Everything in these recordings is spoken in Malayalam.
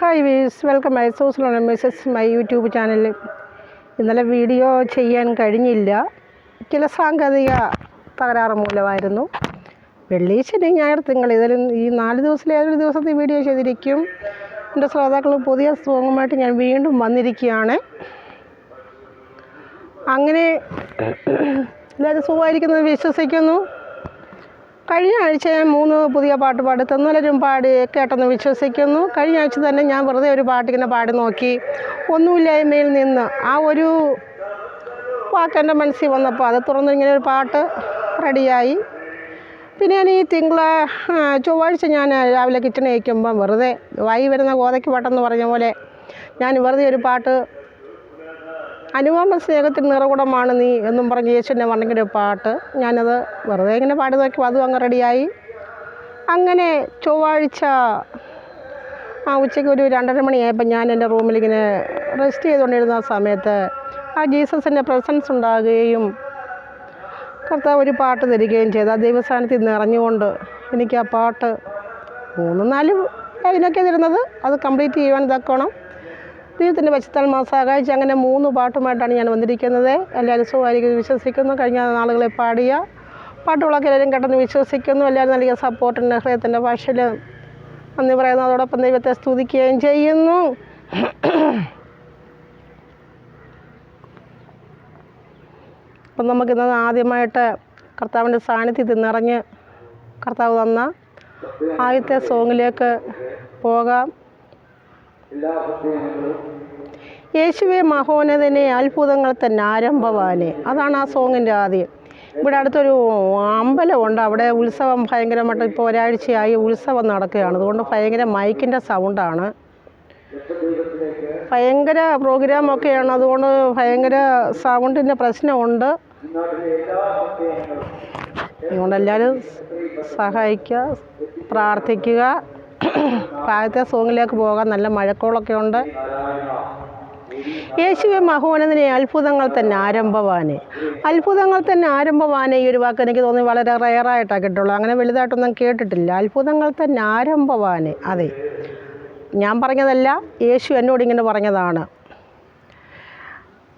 ഹായ് വീസ് വെൽക്കം മൈ സോസിലുള്ള മിസ്സസ് മൈ യൂട്യൂബ് ചാനലിൽ ഇന്നലെ വീഡിയോ ചെയ്യാൻ കഴിഞ്ഞില്ല. ചില സാങ്കേതിക തകരാറ് മൂലമായിരുന്നു. വെള്ളി ശനി ഞായർ തിങ്കൾ ഇതിലും ഈ നാല് ദിവസത്തിലെ ഏതൊരു ദിവസത്തെ വീഡിയോ ചെയ്തിരിക്കും. എന്റെ ശ്രോതാക്കൾ പുതിയ സോങ്ങുമായിട്ട് ഞാൻ വീണ്ടും വന്നിരിക്കുകയാണ്. അങ്ങനെ എല്ലാവരും സുഖമായിരിക്കുന്നത് വിശ്വസിക്കുന്നു. കഴിഞ്ഞ ആഴ്ച ഞാൻ മൂന്ന് പുതിയ പാട്ട് പാടി. തന്നലരും പാടി കേട്ടെന്ന് വിശ്വസിക്കുന്നു. കഴിഞ്ഞ ആഴ്ച തന്നെ ഞാൻ വെറുതെ ഒരു പാട്ടിങ്ങനെ പാടി നോക്കി. ഒന്നുമില്ലായ്മയിൽ നിന്ന് ആ ഒരു വാക്ക് എന്റെ മനസ്സിൽ വന്നപ്പോൾ അത് തുറന്ന് ഇങ്ങനെ ഒരു പാട്ട് റെഡിയായി. പിന്നെ ഞാൻ ഈ തിങ്കള ചൊവ്വാഴ്ച ഞാൻ രാവിലെ കിച്ചണിൽ വയ്ക്കുമ്പം വെറുതെ വായി വരുന്ന ഗോതയ്ക്ക് പാട്ടെന്ന് പറഞ്ഞ പോലെ ഞാൻ വെറുതെ ഒരു പാട്ട് അനുപമ സ്നേഹത്തിൽ നിറകുടമാണ് നീ എന്നും പറഞ്ഞ് യേശുവിന്റെ ഒരു പാട്ട്. ഞാനത് വെറുതെ ഇങ്ങനെ പാടി നോക്കി അതും അങ്ങ് റെഡിയായി. അങ്ങനെ ചൊവ്വാഴ്ച ആ ഉച്ചയ്ക്ക് ഒരു രണ്ടര മണിയായപ്പോൾ ഞാൻ എന്റെ റൂമിലിങ്ങനെ റെസ്റ്റ് ചെയ്തുകൊണ്ടിരുന്ന ആ സമയത്ത് ആ ജീസസിന്റെ പ്രസൻസ് ഉണ്ടാകുകയും കർത്താവ് ഒരു പാട്ട് തരികയും ചെയ്തു. ആ ദൈവസ്ഥാനത്തിൽ നിറഞ്ഞുകൊണ്ട് എനിക്ക് ആ പാട്ട് മൂന്നും നാലും അതിനൊക്കെ തരുന്നത് അത് കംപ്ലീറ്റ് ചെയ്യുവാൻ തക്കണം ദൈവത്തിന്റെ വശത്താൽ സഹായിച്ച് അങ്ങനെ മൂന്ന് പാട്ടുമായിട്ടാണ് ഞാൻ വന്നിരിക്കുന്നത്. എല്ലാവരും സുഖമായിരിക്കും വിശ്വസിക്കുന്നു. കഴിഞ്ഞ നാളുകളെ പാടിയ പാട്ടുകളൊക്കെ എല്ലാവരും കേട്ടെന്ന് വിശ്വസിക്കുന്നു. എല്ലാവരും നൽകിയ സപ്പോർട്ടിന്റെ ഹൃദയത്തിന്റെ ഭാഷയിൽ നന്ദി പറയുന്നു. അതോടൊപ്പം ദൈവത്തെ സ്തുതിക്കുകയും ചെയ്യുന്നു. അപ്പം നമുക്കിന്ന് ആദ്യമായിട്ട് കർത്താവിന്റെ സാന്നിധ്യത്തിൽ നിറഞ്ഞ് കർത്താവ് തന്ന ആദ്യത്തെ സോങ്ങിലേക്ക് പോകാം. യേശുവെ മഹോന്നതനെ അത്ഭുതങ്ങൾ തന്നെ ആരംഭവാനെ. അതാണ് ആ സോങ്ങിന്റെ ആദ്യം. ഇവിടെ അടുത്തൊരു അമ്പലമുണ്ട് അവിടെ ഉത്സവം ഭയങ്കരമായിട്ട് ഇപ്പോൾ ഒരാഴ്ചയായി ഉത്സവം നടക്കുകയാണ്. അതുകൊണ്ട് ഭയങ്കര മൈക്കിന്റെ സൗണ്ടാണ്. ഭയങ്കര പ്രോഗ്രാമൊക്കെയാണ്. അതുകൊണ്ട് ഭയങ്കര സൗണ്ടിന്റെ പ്രശ്നമുണ്ട്. അതുകൊണ്ട് എല്ലാവരും സഹായിക്കുക പ്രാർത്ഥിക്കുക. ആദ്യത്തെ സോങ്ങിലേക്ക് പോകാൻ നല്ല മഴക്കോളൊക്കെ ഉണ്ട്. യേശുവെ മഹോനതിനെ അത്ഭുതങ്ങൾ തന്നെ ആരംഭവാനെ. അത്ഭുതങ്ങൾ തന്നെ ആരംഭവാനെ ഈ ഒരു വാക്ക് എനിക്ക് തോന്നി വളരെ റയറായിട്ടാണ് കിട്ടുള്ളൂ അങ്ങനെ വലുതായിട്ടൊന്നും കേട്ടിട്ടില്ല. അത്ഭുതങ്ങൾ തന്നെ ആരംഭവാനെ. അതെ. ഞാൻ പറഞ്ഞതല്ല യേശു എന്നോട് ഇങ്ങനെ പറഞ്ഞതാണ്.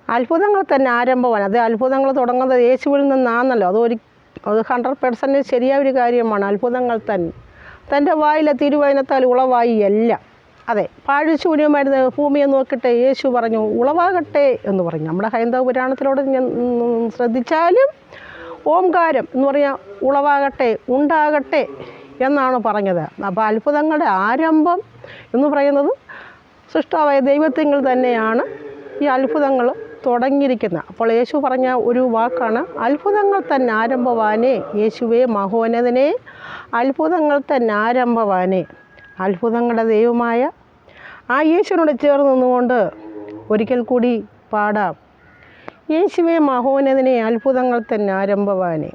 അത്ഭുതങ്ങൾ തന്നെ ആരംഭവാൻ അത് അത്ഭുതങ്ങൾ തുടങ്ങുന്നത് യേശുവിൽ നിന്നാണല്ലോ അത് ഒരു അത് ഹൺഡ്രഡ് പെർസെന്റ് ശരിയായ ഒരു കാര്യമാണ്. അത്ഭുതങ്ങൾ തന്നെ. തന്റെ വായിലെ തിരുവചനത്താൽ ഉളവായി എല്ലാം അതെ പാഴ്ശൂന്യമായിരുന്ന ഭൂമിയെ നോക്കട്ടെ യേശു പറഞ്ഞു ഉളവാകട്ടെ എന്ന് പറഞ്ഞു. നമ്മുടെ ഹൈന്ദവ പുരാണത്തിലൂടെ ഞാൻ ശ്രദ്ധിച്ചാലും ഓംകാരം എന്ന് പറഞ്ഞാൽ ഉളവാകട്ടെ ഉണ്ടാകട്ടെ എന്നാണ് പറഞ്ഞത്. അപ്പോൾ അത്ഭുതങ്ങളുടെ ആരംഭം എന്ന് പറയുന്നത് സൃഷ്ടാവായ ദൈവത്തിങ്ങൾ തന്നെയാണ് ഈ അത്ഭുതങ്ങൾ തുടങ്ങിയിരിക്കുന്നത് അപ്പോൾ യേശു പറഞ്ഞ ഒരു വാക്കാണ് അത്ഭുതങ്ങൾ തന്നെ ആരംഭവാനേ യേശുവേ മഹോന്നതനെ അത്ഭുതങ്ങൾ തന്നെ ആരംഭവാനേ. അത്ഭുതങ്ങളുടെ ദൈവമായ ആ യേശുവിനോട് ചേർന്ന് നിന്നുകൊണ്ട് ഒരിക്കൽ കൂടി പാടാം. യേശുവേ മഹോനതിനെ അത്ഭുതങ്ങൾ തന്നെ ആരംഭവാനേ.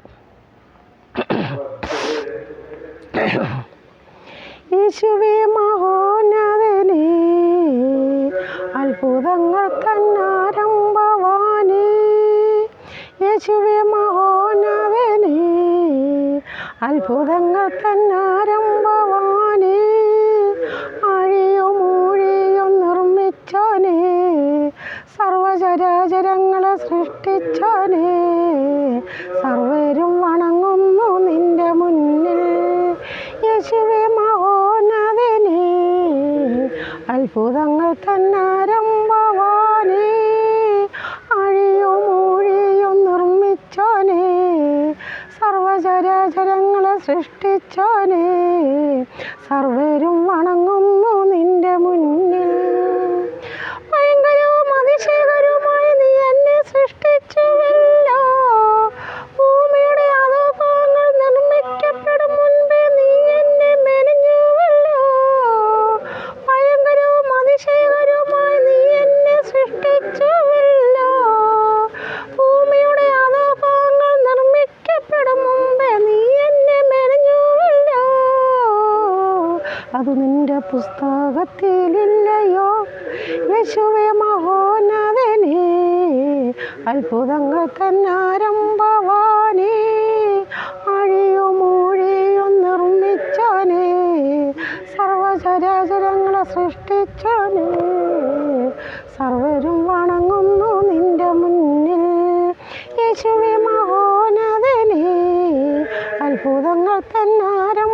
യേശുവേ മഹോന്നതനെ അത്ഭുതങ്ങൾ തന്നാരംഭവാനേ യേശുവെ മഹോന്നതനെ അത്ഭുതങ്ങൾ തന്നാരംഭവാനേ ആഴിയും ഊഴിയും നിർമ്മിച്ചോനെ സർവചരാചരങ്ങളെ സൃഷ്ടിച്ചോനെ സർവരും വണങ്ങുന്നു നിന്റെ മുന്നിൽ. യേശുവെ മഹോനവനേ അത്ഭുതങ്ങൾ തന്നാരംഭവാനേ സർവചരാചരങ്ങളെ സൃഷ്ടിച്ചോനെ. സർവരും വണങ്ങുന്നു നിന്റെ മുന്നിൽ. ഭയങ്കരവും അതിശയകരവുമായി നീ എന്നെ സൃഷ്ടിച്ചുവല്ലോ. അത് നിന്റെ പുസ്തകത്തിലില്ലയോ യേശുവെ മഹോന്നതനെ അത്ഭുതങ്ങൾ തന്നാരംഭവാനേ അഴിയും മൂഴിയും നിർമ്മിച്ചോനെ സർവച സർവചരാചരങ്ങളെ സൃഷ്ടിച്ചോനെ സർവരും വണങ്ങുന്നു നിന്റെ മുന്നിൽ. യേശുവെ മഹോനതനെ അത്ഭുതങ്ങൾ തന്നാരംഭവാനേ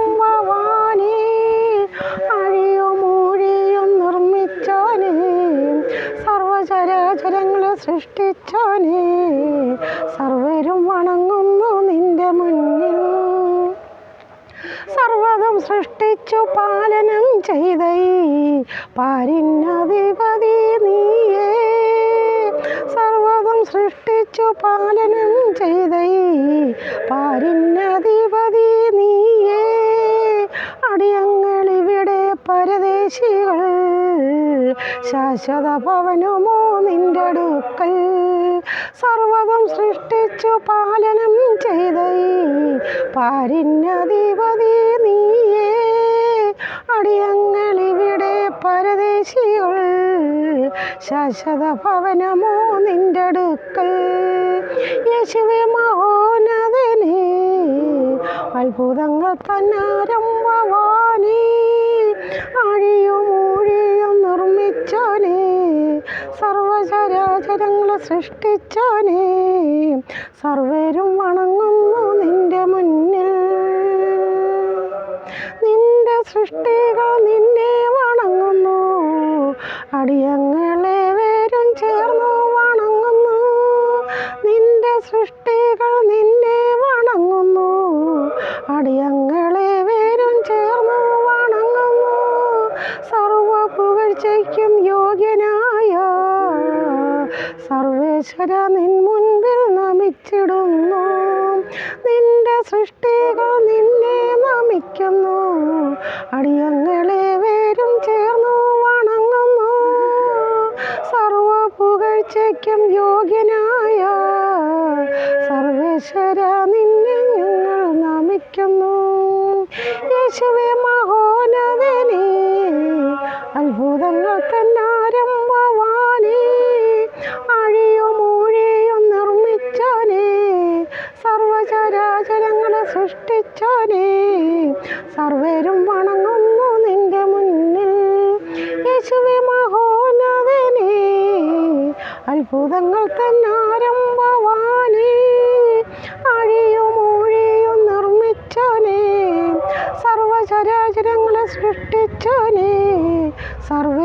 സൃഷ്ടിച്ചോനെ. സർവരും വണങ്ങുന്നു നിന്റെ മുന്നിൽ. സർവതും സൃഷ്ടിച്ചു പാലനം ചെയ്ത. പാരിന്നധിപതി നീയേ. സർവതും സൃഷ്ടിച്ചു പാലനം ചെയ്ത. ശാശ്വത ഭവനമോ നിന്റെ അടുക്കൽ? സർവതും സൃഷ്ടിച്ചു പാലനം ചെയ്ത. പാരിന്നധിപതി നീയേ അടിയങ്ങളിവിടെ പരദേശികൾ. ശാശ്വത ഭവനമോ നിന്റെ അടുക്കൽ? യേശുവെ മഹോനതനെ അത്ഭുതങ്ങൾ തന്നാരംഭവാനേ. അഴിയുമോ നിർമ്മിച്ചോനെ സർവചരാചരങ്ങളെ സൃഷ്ടിച്ചോനെ. സർവരും വണങ്ങുന്നു നിന്റെ മുന്നിൽ. നിന്റെ സൃഷ്ടികൾ നമിച്ചിടുന്നു നിന്റെ സൃഷ്ടികൾ നിന്നെ നമിക്കുന്നു. അടിയങ്ങളെ വേരും ചേർന്നു വണങ്ങുന്നു. സർവ പുകഴ്ചയ്ക്കും യോഗ്യനായ സർവേശ്വര നിന്നെ ഞങ്ങൾ നമിക്കുന്നു. യേശുവെ സൃഷ്ടിച്ചോനെ സർവരും വണങ്ങുന്നു നിന്റെ മുന്നിൽ. യേശുവെ മഹോനവനെ അത്ഭുതങ്ങൾ തന്നാരംഭവാനേ. അഴിയും ഊഴിയും നിർമ്മിച്ചോനെ സർവചരാചരങ്ങളെ സൃഷ്ടിച്ചോനെ സർവ